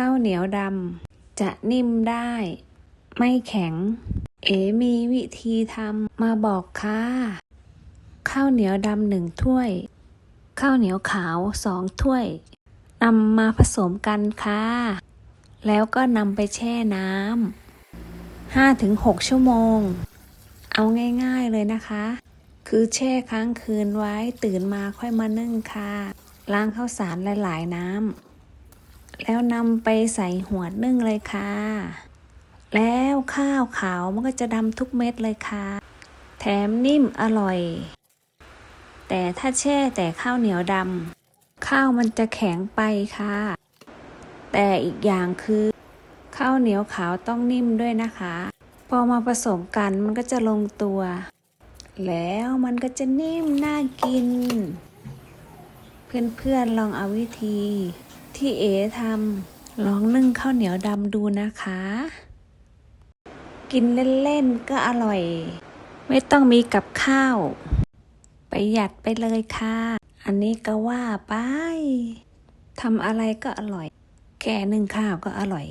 ข้าวเหนียวดำจะนิ่มได้ ไม่แข็ง เอ๋มีวิธีทำมาบอกค่ะ ข้าวเหนียวดำหนึ่งถ้วย ข้าวเหนียวขาวสองถ้วยนำมาผสมกันค่ะ แล้วก็นำไปแช่น้ำห้าถึงหกชั่วโมง เอาง่ายๆเลยนะคะ คือแช่ค้างคืนไว้ตื่นมาค่อยมานึ่งค่ะ ล้างข้าวสารหลายๆน้ำ แล้วนำไปใส่หัวนึ่งเลยค่ะ แล้วข้าวขาวมันก็จะดำทุกเม็ดเลยค่ะ แถมนิ่มอร่อย แต่ถ้าแช่แต่ข้าวเหนียวดำข้าวมันจะแข็งไปค่ะ แต่อีกอย่างคือข้าวเหนียวขาวต้องนิ่มด้วยนะคะ พอมาผสมกันมันก็จะลงตัว แล้วมันก็จะนิ่มน่ากิน เพื่อนๆลองเอาวิธี ที่เอทำลองนึ่งข้าวเหนียวดำดูนะคะ กินเล่นๆก็อร่อย ไม่ต้องมีกับข้าว ประหยัดไปเลยค่ะ อันนี้ก็ว่าไปทำอะไรก็อร่อยแค่นึ่งข้าวก็อร่อย